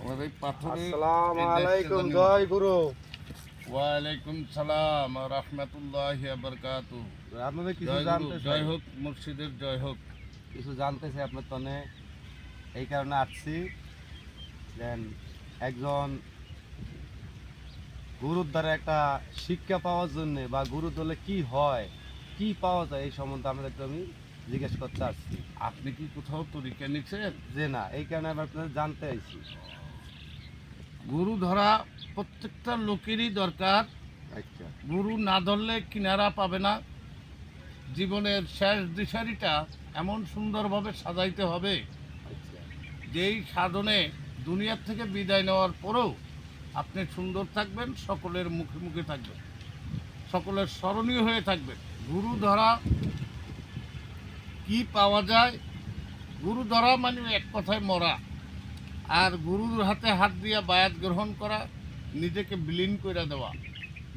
আমার এই পাথরে আসসালামু আলাইকুম জয় গুরু। ওয়ালাইকুম সালাম রহমতুল্লাহ বরকাতু আপনাদের কিছু জানতে জয় হোক মুর্শিদের জয় হোক। কিছু জানতে চাই আপনার তনে। এই কারণে আসছি। দেন একজন গুরুর দ্বারা একটা শিক্ষা পাওয়ার জন্য বা গুরু দলে কি হয় কি পাওয়া যায় এই সম্বন্ধে আপনাদেরকে আমি জিজ্ঞেস করতে আসছি। আপনি কি কোথাও তরিকা নিচ্ছেন যে না এই কারণে আমি আপনাদের জানতে আইছি। গুরু ধরা প্রত্যেকটা লোকেরই দরকার। আচ্ছা। গুরু না ধরলে কিনারা পাবে না। জীবনের শেষ দিশারিটা এমন সুন্দরভাবে সাজাইতে হবে। আচ্ছা। যেই সাধনে দুনিয়ার থেকে বিদায় নেওয়ার পরেও আপনি সুন্দর থাকবেন সকলের মুখে মুখে থাকবেন সকলের স্মরণীয় হয়ে থাকবেন। গুরু ধরা কি পাওয়া যায়? গুরু ধরা মানে এক কথায় মরা। আর গুরুর হাতে হাত দিয়া বায়াত গ্রহণ করা, নিজেকে বিলীন করে দেওয়া।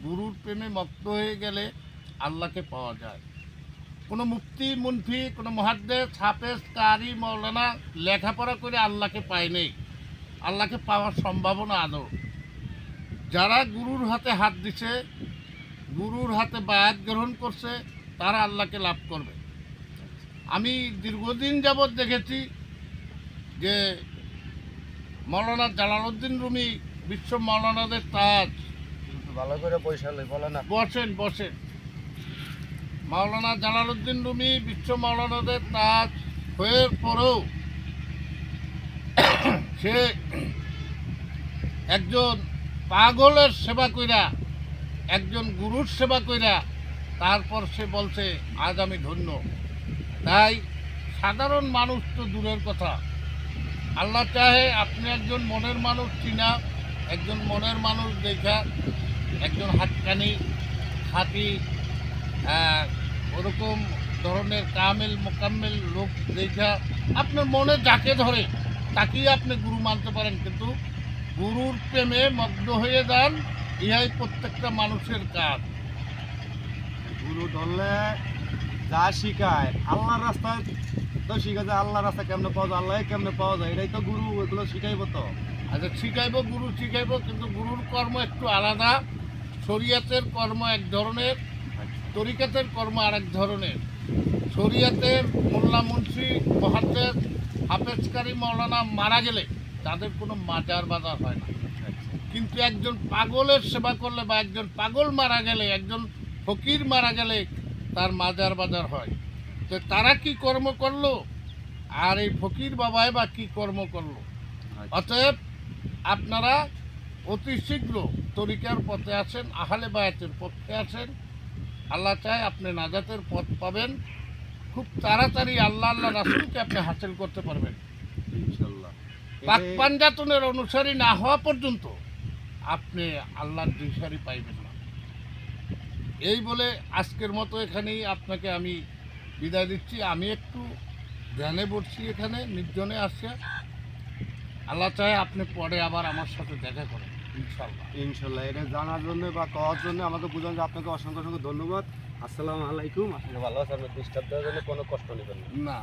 গুরুর প্রেমে মক্ত হয়ে গেলে আল্লাহকে পাওয়া যায়। কোনো মুক্তি মুনফি, কোনো মহাদ্দেশ হাফেজ, কারি, মৌলানা লেখাপড়া করে আল্লাহকে পায় নেই। আল্লাহকে পাওয়ার সম্ভাবনা আদৌ। যারা গুরুর হাতে হাত দিছে, গুরুর হাতে বায়াত গ্রহণ করছে, তারা আল্লাহকে লাভ করবে। আমি দীর্ঘদিন যাবৎ দেখেছি যে মৌলানা জালালউদ্দিন রুমি বিশ্ব মৌলানাদের তাজ। ভালো করে বৈশালে বলে না। বসেন বসেন। মাওলানা জালালউদ্দিন রুমি বিশ্ব মাওলানাদের তাজ। হয়ে পরেও সে একজন পাগলের সেবা কইরা একজন গুরুর সেবা কইরা তারপর সে বলছে আজ আমি ধন্য। তাই সাধারণ মানুষ তো দূরের কথা। আল্লাহ চাহে আপনি একজন মনের মানুষ চিনা একজন মনের মানুষ দেখা একজন হাতকানি হাতি আহ, ওরকম ধরনের কামেল মোকাম্মেল লোক দেখা। আপনার মনে যাকে ধরে তাকেই আপনি গুরু মানতে পারেন। কিন্তু গুরুর প্রেমে মগ্ন হয়ে যান ইহাই প্রত্যেকটা মানুষের কাজ। গুরু ধরলে যা শিখায়, আল্লাহর রাস্তায় তো শিখা যায় আল্লাহর রাস্তা কেমনে পাওয়া যায় আল্লাহ কেমনে পাওয়া যায়, এটাই তো গুরু, এগুলো শিখাইবো তো। আচ্ছা শিখাইবো, গুরু শিখাইবো, কিন্তু গুরুর কর্ম একটু আলাদা। শরীয়তের কর্ম এক ধরনের, তরিকাতের কর্ম আরেক ধরনের। শরীয়তের মোল্লা মুন্সি মহাদ্দেশ হাফেজকারী মৌলানা মারা গেলে তাদের কোনো মাজার বাজার হয় না। কিন্তু একজন পাগলের সেবা করলে বা একজন পাগল মারা গেলে, একজন ফকির মারা গেলে তার মাজার বাজার হয়। তো তারা কি কর্ম করল? আর এই ফকির বাবাই বা কি কর্ম করল? অতএব আপনারা অতি শীঘ্র তরিকার পথে আছেন আহলে বায়াতের পথে আছেন আল্লাহ চায় আপনি নাজাতের পথ পাবেন। খুব তাড়াতাড়ি আল্লাহ আল্লাহ রাসুলকে আপনি হাসিল করতে পারবেন। পাক পাঞ্জাতনের অনুসারী না হওয়া পর্যন্ত আপনি আল্লাহর দিশারি পাইবেন। না এই বলে আজকের মতো এখানেই আপনাকে আমি বিদায় দিচ্ছি। আমি একটু ধ্যানে বসছি এখানে নির্জনে আসছে। আল্লাহ চায় আপনি পরে আবার আমার সাথে দেখা করেন ইনশাল্লাহ ইনশাল্লাহ এটা জানার জন্য বা কওয়ার জন্য আমাকে বোঝানো যে আপনাকে অসংখ্য অসংখ্য ধন্যবাদ। আসসালামু আলাইকুম। আসলে ভালো আছে আপনার ডিস্টার্ব দেওয়ার জন্য কোনো কষ্ট নেবেন না। না।